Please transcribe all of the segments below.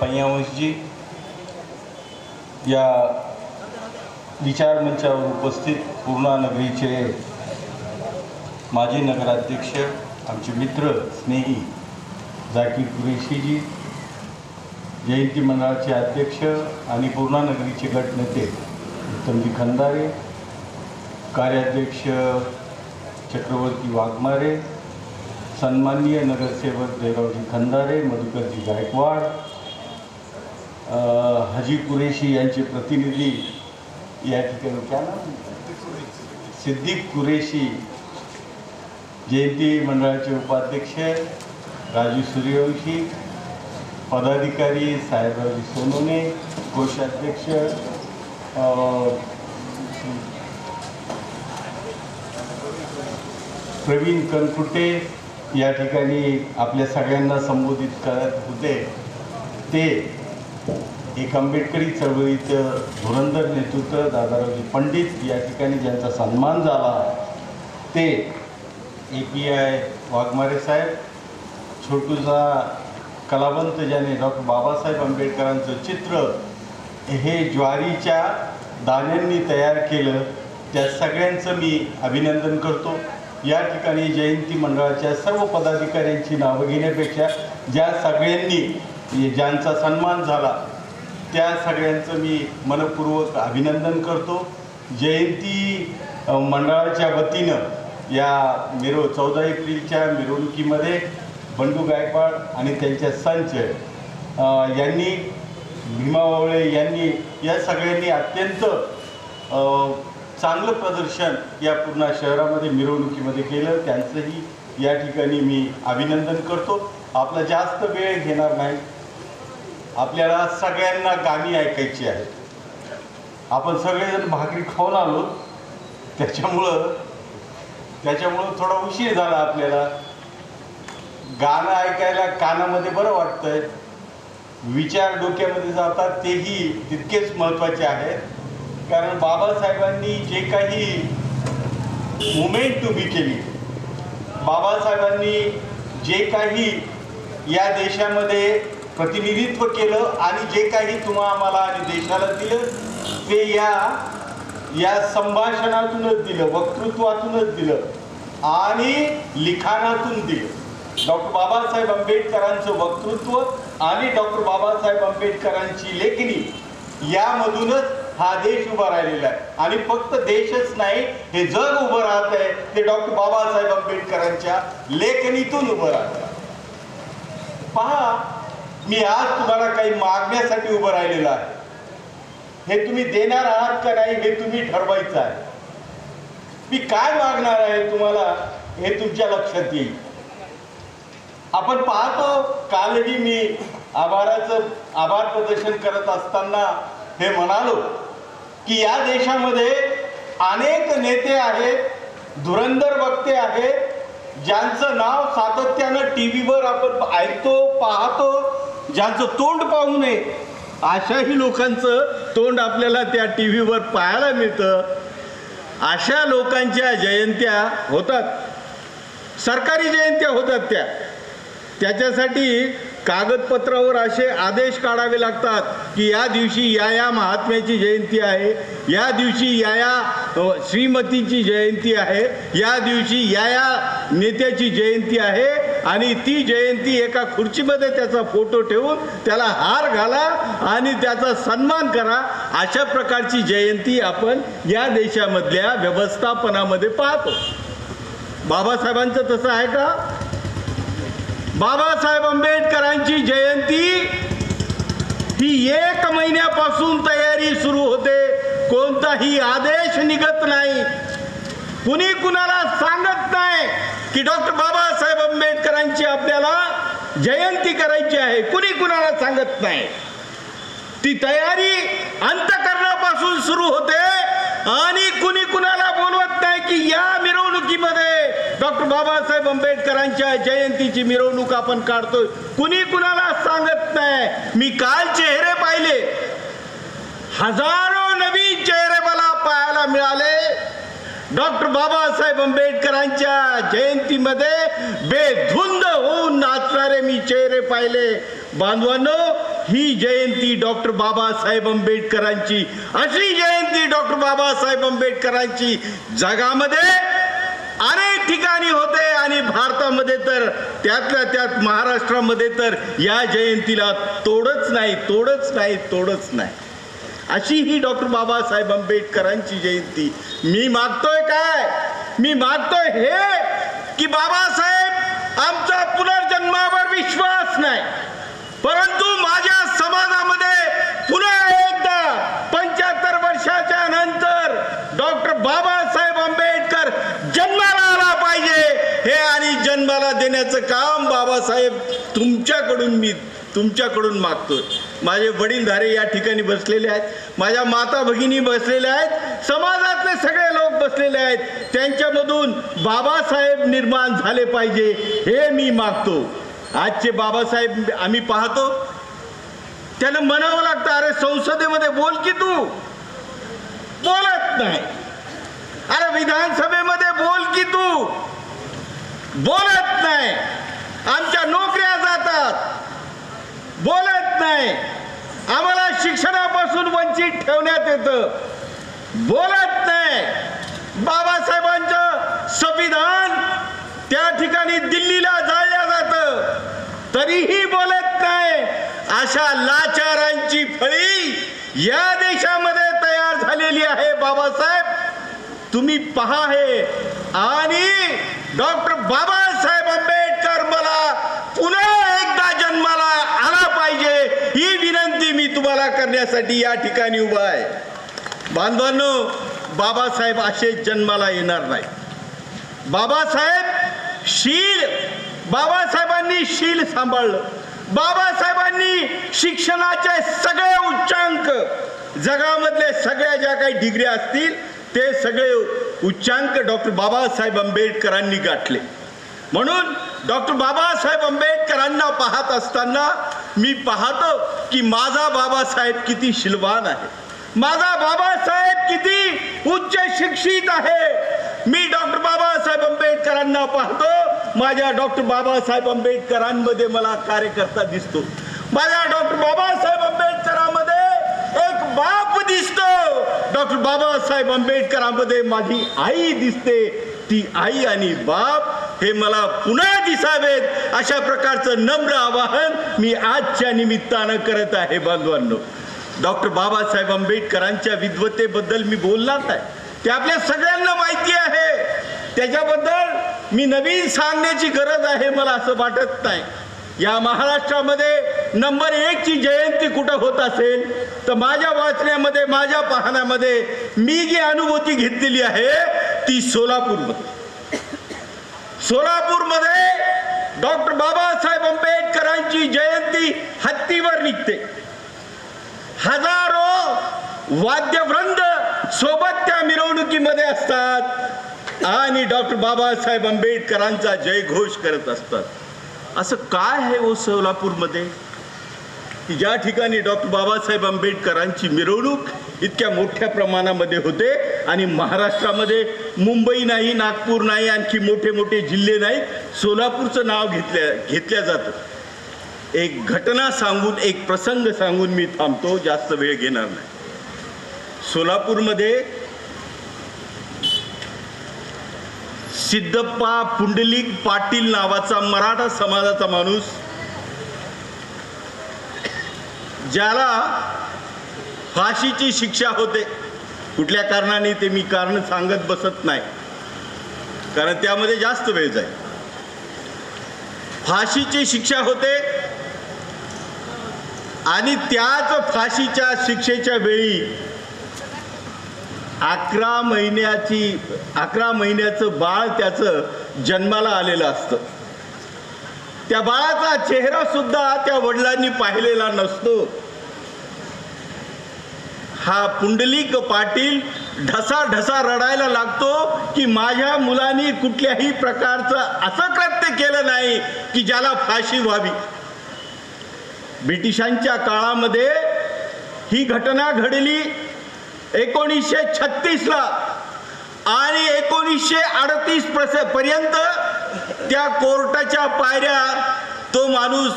पैयावंशजी म्हणजे या विचारमंचावर उपस्थित पूर्णा नगरीचे माजी नगराध्यक्ष आमचे मित्र स्नेही जाकीर कुरेशीजी जयंती मंडळाचे अध्यक्ष आणि पूर्णा नगरीचे गटनेते उत्तमजी खंदारे कार्याध्यक्ष चक्रवर्ती वाघमारे सन्माननीय नगरसेवक जयरावजी खंदारे मधुकरजी गायकवाड हजी कुरेशी यांचे प्रतिनिधी या ठिकाणी क्या नाव? सिद्दीक कुरेशी जयंती मंडळाचे उपाध्यक्ष राजू सूर्यवंशी पदाधिकारी साहेबराजी सोनोने कोषाध्यक्ष प्रवीण कनकुटे या ठिकाणी आपल्या सगळ्यांना संबोधित करत होते. ते एक आंबेडकरी चळवळीचं धुरंधर नेतृत्व दादारावजी पंडित या ठिकाणी ज्यांचा सन्मान झाला ते A P I Waghmare Saheb छोटूचा कलावंत ज्याने डॉक्टर बाबासाहेब आंबेडकरांचं चित्र हे ज्वारीच्या दाण्यांनी तयार केलं त्या सगळ्यांचं मी अभिनंदन करतो. या ठिकाणी जयंती मंडळाच्या सर्व पदाधिकाऱ्यांची नावं घेण्यापेक्षा ज्या सगळ्यांनी ज्यांचा सन्मान झाला त्या सगळ्यांचं मी मनपूर्वक अभिनंदन करतो. जयंती मंडळाच्या वतीनं या मिरव चौदा एप्रिलच्या मिरवणुकीमध्ये बंडू गायकवाड आणि त्यांच्या संच यांनी भीमा वावळे यांनी या सगळ्यांनी अत्यंत चांगलं प्रदर्शन या पूर्ण शहरामध्ये मिरवणुकीमध्ये केलं. त्यांचंही या ठिकाणी मी अभिनंदन करतो. आपला जास्त वेळ घेणार नाही. आपल्याला सगळ्यांना गाणी ऐकायची आहे. आपण सगळेजण भाकरी खाऊन आलो. त्याच्यामुळं त्याच्यामुळं थोडा उशीर झाला आपल्याला. गाणं ऐकायला कानामध्ये बरं वाटतंय. विचार डोक्यामध्ये जातात तेही तितकेच महत्त्वाचे आहेत. कारण बाबासाहेबांनी जे काही मुमेंट उभी केली बाबासाहेबांनी जे काही या देशामध्ये प्रतिनिधित्व केलं आणि जे काही तुम्हा आम्हाला आणि देशाला दिलं ते या या संभाषणातूनच दिलं वक्तृत्वातूनच दिलं आणि लिखाणातून दिलं. डॉक्टर बाबासाहेब आंबेडकरांचं वक्तृत्व आणि डॉक्टर बाबासाहेब आंबेडकरांची लेखणी यामधूनच हा देश उभा राहिलेला आहे. आणि फक्त देशच नाही हे जग उभं राहत आहे ते डॉक्टर बाबासाहेब आंबेडकरांच्या लेखणीतून उभं राहत पहा मी आज तुम्हाला काही मागण्यासाठी उभं राहिलेलं आहे. हे तुम्ही देणार आहात का नाही हे तुम्ही ठरवायचं आहे. मी काय मागणार आहे तुम्हाला हे तुमच्या लक्षात येईल. आपण पाहतो कालही मी आभाराचं आभार प्रदर्शन करत असताना हे म्हणालो की या देशामध्ये अनेक नेते आहेत धुरंधर वक्ते आहेत ज्यांचं नाव सातत्यानं टी व्हीवर आपण ऐकतो पाहतो ज्यांचं तोंड पाहू नये अशाही लोकांचं तोंड आपल्याला त्या टी व्हीवर पाहायला मिळतं. अशा लोकांच्या जयंत्या होतात. सरकारी जयंत्या होतात त्या. त्याच्यासाठी कागदपत्रावर असे आदेश काढावे लागतात की या दिवशी या या महात्म्याची जयंती आहे या दिवशी या या श्रीमतीची जयंती आहे या दिवशी या या नेत्याची जयंती आहे आणि ती जयंती एका खुर्चीमध्ये त्याचा फोटो ठेवून त्याला हार घाला आणि त्याचा सन्मान करा. अशा प्रकारची जयंती आपण या देशामधल्या व्यवस्थापनामध्ये पाहतो. बाबासाहेबांचं तसं आहे का? बाबासाहेब आंबेडकरांची जयंती ही एक महिन्यापासून तयारी सुरू होते. कोणताही आदेश निघत नाही. कुणी कुणाला सांगत नाही की डॉक्टर बाबासाहेब आंबेडकरांची आपल्याला जयंती करायची आहे. कुणी कुणाला सांगत नाही. ती तयारी अंतकरणापासून सुरू होते आणि कुणी कुणाला बोलवत नाही की या मिरवणुकीमध्ये डॉक्टर बाबासाहेब आंबेडकरांच्या जयंतीची मिरवणूक आपण काढतोय. कुणी कुणाला सांगत नाही. मी काल चेहरे पाहिले. हजारो नवीन चेहरे मला पाहायला मिळाले. डॉक्टर बाबासाहेब आंबेडकरांच्या जयंतीमध्ये बेधुंद होऊन नाचणारे मी चेहरे पाहिले. बांधवांनो ही जयंती डॉक्टर बाबासाहेब आंबेडकरांची अशी जयंती डॉक्टर बाबासाहेब आंबेडकरांची जगामध्ये अनेक ठिकाणी होते आणि भारतामध्ये तर त्यातल्या त्यात महाराष्ट्रामध्ये तर या जयंतीला तोडच नाही तोडच नाही तोडच नाही. अशी ही डॉक्टर बाबासाहेब आंबेडकरांची जयंती. मी मागतोय काय? मी मागतोय हे की बाबासाहेब आमचा पुनर्जन्मावर विश्वास नाही. परंतु माझ्या समाजामध्ये पुन्हा एकदा पंच्याहत्तर वर्षाच्या नंतर डॉक्टर बाबासाहेब आंबेडकर जन्माला आला पाहिजे. हे आणि जन्माला देण्याचं काम बाबासाहेब तुमच्याकडून मी तुमच्याकडून मागतोय. माझे वडीलधारे या ठिकाणी बसलेले आहेत. माझ्या माता भगिनी बसलेल्या आहेत. समाजातले सगळे लोक बसलेले आहेत. त्यांच्यामधून बाबासाहेब निर्माण झाले पाहिजे हे मी मागतो. आजचे बाबासाहेब आम्ही पाहतो. त्यानं म्हणावं लागतं अरे संसदेमध्ये बोल की तू. बोलत नाही. अरे विधानसभेमध्ये बोल की तू. बोलत नाही. आमच्या नोकऱ्या जातात बोलत नाही आम्हाला शिक्षणापासून वंचित ठेवण्यात येतं. बोलत नाही. बाबासाहेबांचं संविधान त्या ठिकाणी दिल्लीला जाळल्या जातं. तरीही बोलत नाही. अशा लाचारांची फळी या देशामध्ये तयार झालेली आहे बाबासाहेब. तुम्ही पहा हे. आणि डॉक्टर बाबासाहेब आंबेडकर मला पुन्हा एकदा जन्माला आला पाहिजे ही विनंती मी तुम्हाला करण्यासाठी या ठिकाणी उभा आहे. बांधवांनो बाबासाहेब असे जन्माला येणार नाही बाबासाहेब शील बाबासाहेबांनी शील सांभाळलं. बाबासाहेबांनी शिक्षणाचे सगळे उच्चांक जगामधले सगळ्या ज्या काही डिग्री असतील ते सगळे उच्चांक डॉक्टर बाबासाहेब आंबेडकरांनी गाठले. म्हणून डॉक्टर बाबासाहेब आंबेडकरांना पाहत असताना मी पाहतो की माझा बाबासाहेब किती शिलवान आहे. माझा बाबासाहेब किती उच्च शिक्षित आहे. मी डॉक्टर बाबासाहेब आंबेडकरांना पाहतो माझ्या डॉक्टर बाबासाहेब आंबेडकरांमध्ये मला कार्यकर्ता दिसतो. माझ्या डॉक्टर बाबासाहेब आंबेडकरांमध्ये एक बाप दिसतो. डॉक्टर बाबासाहेब आंबेडकरांमध्ये माझी आई दिसते. ती आई आणि बाप हे मला पुन्हा दिसावेत अशा प्रकारचं नम्र आवाहन मी आजच्या निमित्तानं करत आहे बांधवांनो डॉक्टर बाबासाहेब आंबेडकरांच्या विद्वतेबद्दल मी बोललाच नाही. ते आपल्या सगळ्यांना माहिती आहे. त्याच्याबद्दल मी नवीन सांगण्याची गरज आहे मला असं वाटत नाही. या महाराष्ट्रामध्ये नंबर एकची जयंती कुठं होत असेल तर माझ्या वाचण्यामध्ये माझ्या पाहण्यामध्ये मी जी अनुभूती घेतलेली आहे ती सोलापूरमध्ये. सोलापूरमध्ये डॉक्टर बाबासाहेब आंबेडकरांची जयंती हत्तीवर निघते. हजारो वाद्यवृंद सोबत त्या मिरवणुकीमध्ये असतात आणि डॉक्टर बाबासाहेब आंबेडकरांचा जयघोष करत असतात. असं काय आहे ओ सोलापूरमध्ये? की ज्या ठिकाणी डॉक्टर बाबासाहेब आंबेडकरांची मिरवणूक इतक्या मोठ्या प्रमाणामध्ये होते. आणि महाराष्ट्रामध्ये मुंबई नाही नागपूर नाही आणखी मोठे मोठे जिल्हे नाही सोलापूरचं नाव घेतल्या घेतल्या जातं. एक घटना सांगून एक प्रसंग सांगून मी थांबतो जास्त वेळ घेणार नाही. सोलापूरमध्ये सिद्धप्पा पुंडलिक पाटील नावाचा मराठा समाजाचा माणूस ज्याला फाशीची शिक्षा होते. कुठल्या कारणाने ते मी कारण सांगत बसत नाही. कारण त्यामध्ये जास्त वेळ जाईल. फाशीची शिक्षा होते. आणि त्याच फाशीच्या शिक्षेच्या वेळी अकरा महिन्याची अकरा महिन्याचं बाळ त्याचं जन्माला आलेलं असतं. त्या बाळाचा चेहरा सुद्धा त्या वडिलांनी पाहिलेला नसतो. हा पुंडलिक पाटील ढसा ढसा रडायला लागतो की माझ्या मुलांनी कुठल्याही प्रकारचं असं कृत्य केलं नाही की ज्याला फाशी व्हावी. ब्रिटिशांच्या काळामध्ये ही घटना घडली एकोणीसशे छत्तीसला आणि एकोणीसशे अडतीस पर्यंत त्या कोर्टाच्या पायऱ्या तो माणूस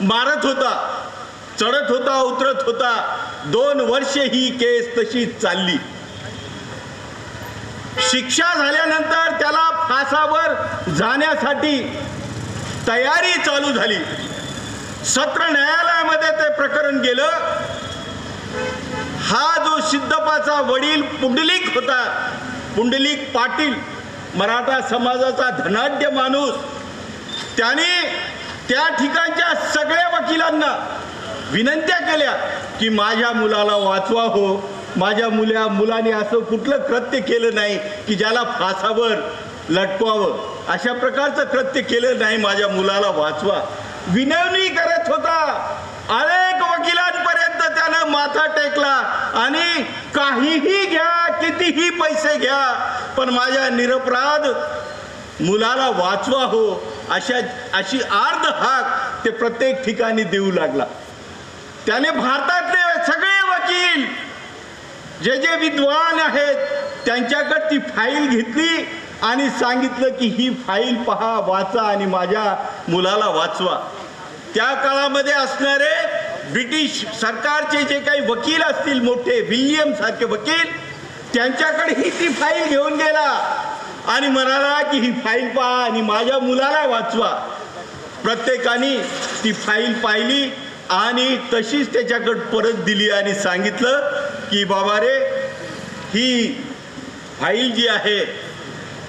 मारत होता चढत होता उतरत होता. दोन वर्ष ही केस तशी चालली. शिक्षा झाल्यानंतर त्याला फासावर जाण्यासाठी तयारी चालू झाली. सत्र न्यायालयामध्ये ते प्रकरण गेलं. हा जो सिद्धपाचा वडील पुंडलिक होता पुंडलिक पाटील मराठा समाजाचा धनाढ्य माणूस त्याने त्या ठिकाणच्या सगळ्या वकिलांना विनंत्या केल्या की माझ्या मुलाला वाचवा हो. माझ्या मुला मुलाने असं कुठलं कृत्य केलं नाही की ज्याला फासावर लटकवावं. अशा प्रकारचं कृत्य केलं नाही माझ्या मुलाला वाचवा. विनवणी करत होता. अनेक वकिलांपर्यंत त्यानं माथा टेकला आणि काहीही घ्या कितीही पैसे घ्या पण माझ्या निरपराध मुलाला वाचवा हो अशा अशी अर्ध हाक ते प्रत्येक ठिकाणी देऊ लागला. त्याने भारतातले सगळे वकील जे जे विद्वान आहेत त्यांच्याकडे ती फाईल घेतली आणि सांगितलं की ही फाईल पहा वाचा आणि माझ्या मुलाला वाचवा. त्या काळामध्ये असणारे ब्रिटिश सरकारचे जे काही वकील असतील मोठे विल्यम सारखे वकील त्यांच्याकडे ही ती फाईल घेऊन गेला आणि म्हणाला की ही फाईल पहा आणि माझ्या मुलाला वाचवा. प्रत्येकाने ती फाईल पाहिली आणि तशीच त्याच्याकडे परत दिली आणि सांगितलं की बाबा रे ही फाईल जी आहे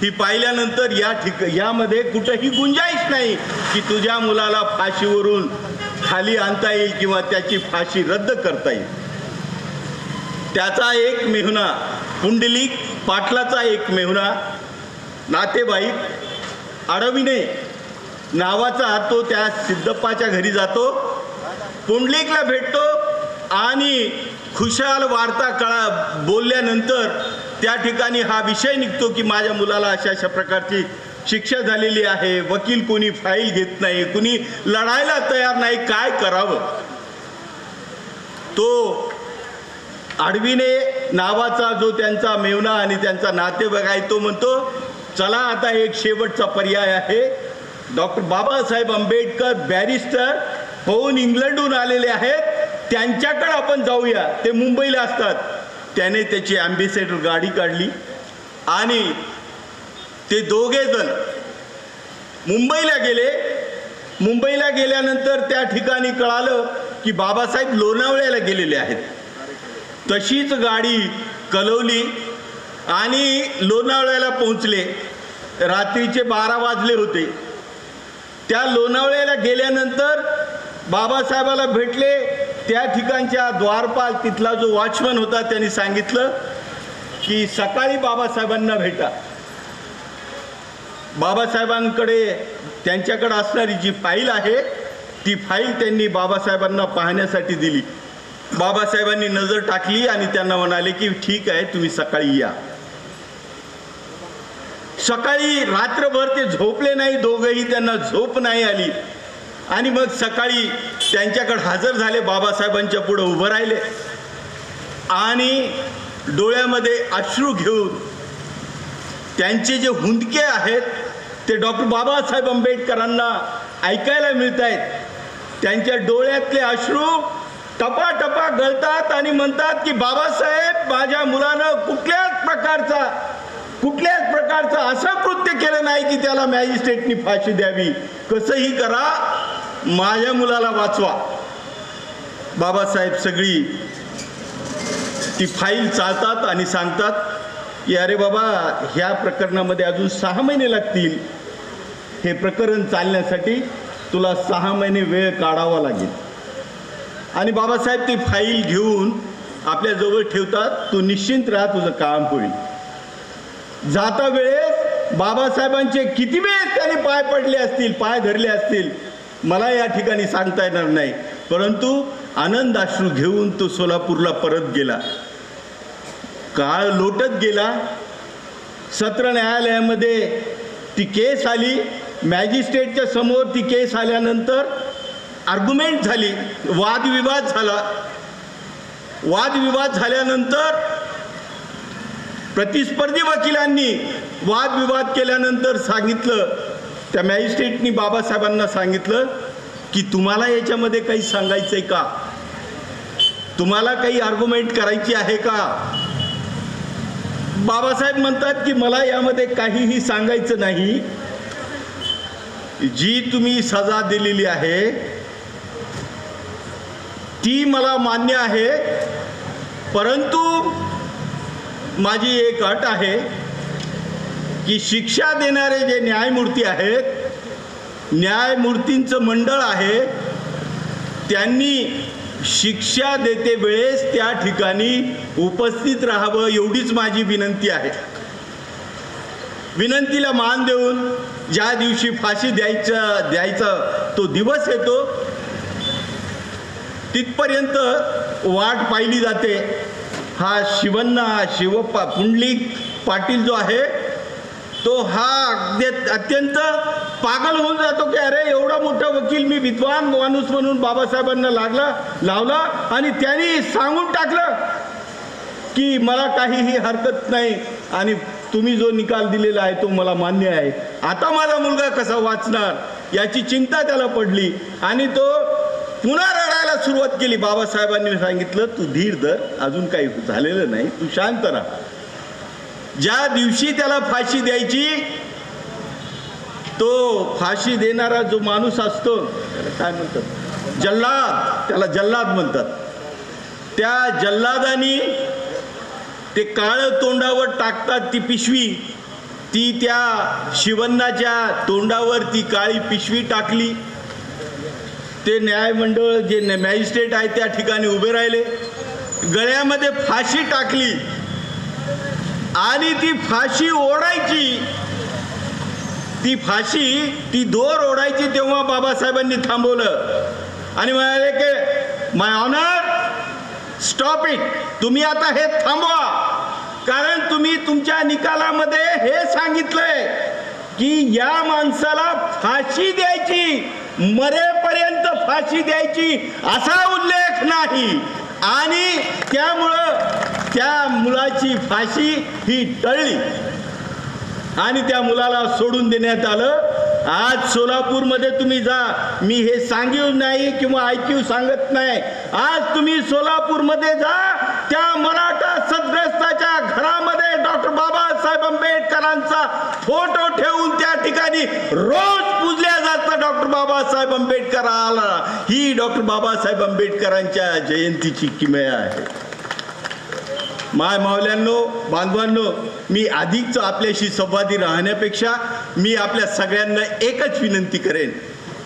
ती पाहिल्यानंतर या ठिक यामध्ये कुठंही गुंजाईश नाही की तुझ्या मुलाला फाशीवरून खाली आणता येईल किंवा त्याची फाशी रद्द करता येईल. त्याचा एक मेहुणा पुंडलिक पाटलाचा एक मेहुणा नातेबाईक अडविणे नावाचा तो त्या सिद्धप्पाच्या घरी जातो. पुंडलिकला भेटतो आणि खुशाल वार्ता कळा बोलल्यानंतर त्या ठिकाणी हा विषय निघतो की माझ्या मुलाला अशा अशा प्रकारची शिक्षा झालेली आहे. वकील कोणी फाईल घेत नाही कुणी लढायला तयार नाही काय करावं? तो आडवीने नावाचा जो त्यांचा मेवना आणि त्यांचा नातेवाईक आहे तो म्हणतो चला आता एक शेवटचा पर्याय आहे. डॉक्टर बाबासाहेब आंबेडकर बॅरिस्टर होऊन इंग्लंडहून आलेले आहेत. त्यांच्याकडे आपण जाऊया. ते मुंबईला असतात. त्याने त्याची ॲम्बेसेडर गाडी काढली. आणि ते दोघे जण मुंबईला गेले. मुंबईला गेल्यानंतर त्या ठिकाणी कळालं की बाबासाहेब लोणावळ्याला गेलेले आहेत. तशीच गाडी कलवली आणि लोणावळ्याला पोहोचले. रात्रीचे बारा वाजले होते. त्या लोणावळ्याला गेल्यानंतर बाबासाहेबाला भेटले त्या ठिकाणच्या द्वारपाल तिथला जो वॉचमन होता त्यांनी सांगितलं की सकाळी बाबासाहेबांना भेटा. बाबासाहेबांकडे त्यांच्याकडे असणारी जी फाईल आहे ती फाईल त्यांनी बाबासाहेबांना पाहण्यासाठी दिली. बाबासाहेबांनी नजर टाकली आणि त्यांना म्हणाले की ठीक आहे तुम्ही सकाळी या. सकाळी रात्रभर ते झोपले नाही दोघंही त्यांना झोप नाही आली. आणि मग सकाळी त्यांच्याकडे हजर झाले बाबासाहेबांच्या पुढं उभं राहिले. आणि डोळ्यामध्ये अश्रू घेऊन त्यांचे जे हुंदके आहेत ते डॉक्टर बाबासाहेब आंबेडकरांना ऐकायला मिळत आहेत त्यांच्या डोळ्यातले अश्रू टपा टपा गळतात आणि म्हणतात की बाबासाहेब माझ्या मुलानं कुठल्याच प्रकारचा कुठल्याच प्रकारचं असं कृत्य केलं नाही की त्याला मॅजिस्ट्रेटनी फाशी द्यावी. कसंही करा माझ्या मुलाला वाचवा. बाबासाहेब सगळी ती फाईल चालतात आणि सांगतात की अरे बाबा ह्या प्रकरणामध्ये अजून सहा महिने लागतील. हे प्रकरण चालण्यासाठी तुला सहा महिने वेळ काढावा लागेल. आणि बाबासाहेब ती फाईल घेऊन आपल्याजवळ ठेवतात. तू निश्चिंत राहा तुझं काम होईल. जाता वेळेस बाबासाहेबांचे किती वेळेस त्याने पाय पडले असतील पाय धरले असतील मला या ठिकाणी सांगता येणार नाही. परंतु आनंदाश्रू घेऊन तो सोलापूरला परत गेला. काळ लोटत गेला. सत्र न्यायालयामध्ये ती केस आली. मॅजिस्ट्रेटच्या समोर ती केस आल्यानंतर आर्ग्युमेंट झाली. वादविवाद झाला. वादविवाद झाल्यानंतर प्रतिस्पर्धी वकिलांनी वादविवाद केल्यानंतर सांगितलं त्या मॅजिस्ट्रेटनी बाबासाहेबांना सांगितलं की तुम्हाला याच्यामध्ये काही सांगायचंय का? तुम्हाला काही आर्ग्युमेंट करायची आहे का? बाबासाहेब म्हणतात की मला यामध्ये काहीही सांगायचं नाही. जी तुम्ही सजा दिलेली आहे ती मला मान्य आहे परंतु माझी एक अट आहे. की शिक्षा देणारे जे न्यायमूर्ती आहेत न्यायमूर्तींचं मंडळ आहे त्यांनी शिक्षा देते वेळेस त्या ठिकाणी उपस्थित राहावं एवढीच माझी विनंती आहे. विनंतीला मान देऊन ज्या दिवशी फाशी द्यायचा द्यायचा तो दिवस येतो तिथपर्यंत वाट पाहिली जाते. हा शिवन्ना शिवप्पा पुंडलिक पाटील जो आहे तो हा अत्यंत पागल होऊन जातो की अरे एवढा मोठा वकील मी विद्वान माणूस म्हणून बाबासाहेबांना लागला लावला आणि त्यांनी सांगून टाकलं की मला काहीही हरकत नाही आणि तुम्ही जो निकाल दिलेला आहे तो मला मान्य आहे. आता माझा मुलगा कसा वाचणार? याची चिंता त्याला पडली आणि तो पुन्हा रडायला सुरुवात केली. बाबासाहेबांनी सांगितलं तू धीर धर अजून काही झालेलं नाही तू शांत राहा. ज्या दिवशी त्याला फाशी द्यायची तो फाशी देणारा जो माणूस असतो त्याला काय म्हणतात? जल्लाद त्याला जल्लाद म्हणतात. त्या जल्लादानी ते काळं तोंडावर टाकतात ती पिशवी. ती त्या शिवन्नाच्या तोंडावर ती काळी पिशवी टाकली. ते न्यायमंडळ जे मॅजिस्ट्रेट आहे त्या ठिकाणी उभे राहिले. गळ्यामध्ये फाशी टाकली. आणि ती फाशी ओढायची. ती फाशी ती दोर ओढायची तेव्हा बाबासाहेबांनी थांबवलं. आणि म्हणाले की माय ऑनर स्टॉप इट तुम्ही आता हे थांबवा. कारण तुम्ही तुमच्या निकालामध्ये हे सांगितलंय की या माणसाला फाशी द्यायची मरेपर्यंत फाशी द्यायची असा उल्लेख नाही. आणि त्यामुळं त्या मुलाची फाशी ही टळली. आणि त्या मुलाला सोडून देण्यात आलं. आज सोलापूरमध्ये तुम्ही जा. मी हे सांगीव नाही किंवा ऐकीव सांगत नाही. आज तुम्ही सोलापूरमध्ये जा. त्या मराठा सद्ग्रस्ताच्या घरामध्ये डॉक्टर बाबासाहेब आंबेडकरांचा फोटो ठेवून त्या ठिकाणी रोज पूजल्या जातं डॉक्टर बाबासाहेब आंबेडकराला. ही डॉक्टर बाबासाहेब आंबेडकरांच्या जयंतीची किमया आहे. माय मावल्यांनो बांधवांनो मी अधिकच आपल्याशी संवादी राहण्यापेक्षा मी आपल्या सगळ्यांना एकच विनंती करेन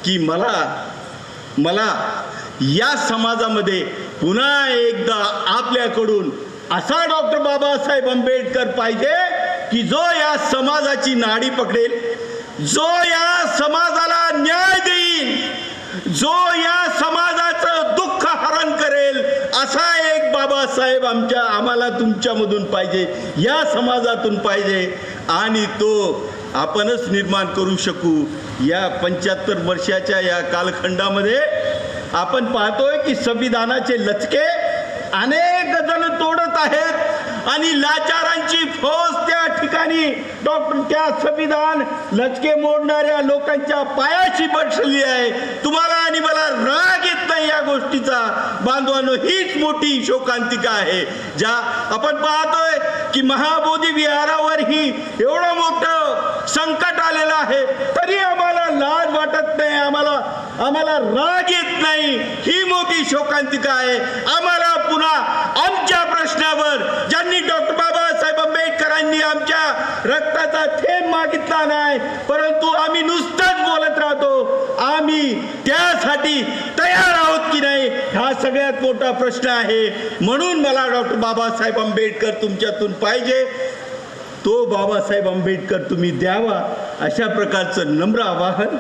की मला मला या समाजामध्ये पुन्हा एकदा आपल्याकडून असा डॉक्टर बाबासाहेब आंबेडकर पाहिजे की जो या समाजाची नाडी पकडेल जो या समाजाला न्याय देईल जो या समाज असा एक बाबासाहेब आमच्या आम्हाला तुमच्यामधून पाहिजे या समाजातून पाहिजे आणि तो आपणच निर्माण करू शकू. या पंच्याहत्तर वर्षाच्या या कालखंडामध्ये आपण पाहतोय की संविधानाचे लचके अनेक जण तोडत आहेत. आणि लाचारांची फौज त्या ठिकाणी डॉक्टर त्या संविधान लचके मोडणाऱ्या लोकांच्या पायाशी बसली आहे. तुम्हाला आणि मला राग येत नाही या गोष्टीचा. बांधवानो हीच मोठी शोकांतिका आहे. ज्या आपण पाहतोय की महाबोधी विहारावर ही एवढं मोठं संकट आलेलं आहे. तरी आम्हाला लाज वाटत नाही. आम्हाला आम्हाला राग येत नाही. ही मोठी शोकांतिका आहे. आम्हाला पुन्हा आमच्या प्रश्नावर ज्यांनी डॉक्टर बाबासाहेब आंबेडकरांनी आमच्या रक्ताचा थेंब मागितला नाही परंतु आम्ही नुसतंच बोलत राहतो आम्ही त्यासाठी तयार आहोत की नाही हा सगळ्यात मोठा प्रश्न आहे. म्हणून मला डॉक्टर बाबासाहेब आंबेडकर तुमच्यातून पाहिजे. तो बाबासाहेब आंबेडकर तुम्ही द्यावा अशा प्रकारचं नम्र आवाहन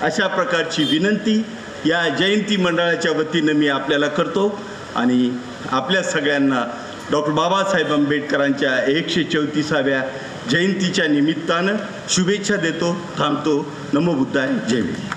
अशा प्रकारची विनंती या जयंती मंडळाच्या वतीनं मी आपल्याला करतो आणि आपल्या सगळ्यांना डॉक्टर बाबासाहेब आंबेडकरांच्या एकशे चौतीसाव्या जयंतीच्या निमित्तानं शुभेच्छा देतो थांबतो. नमो बुद्धाय. जय भीम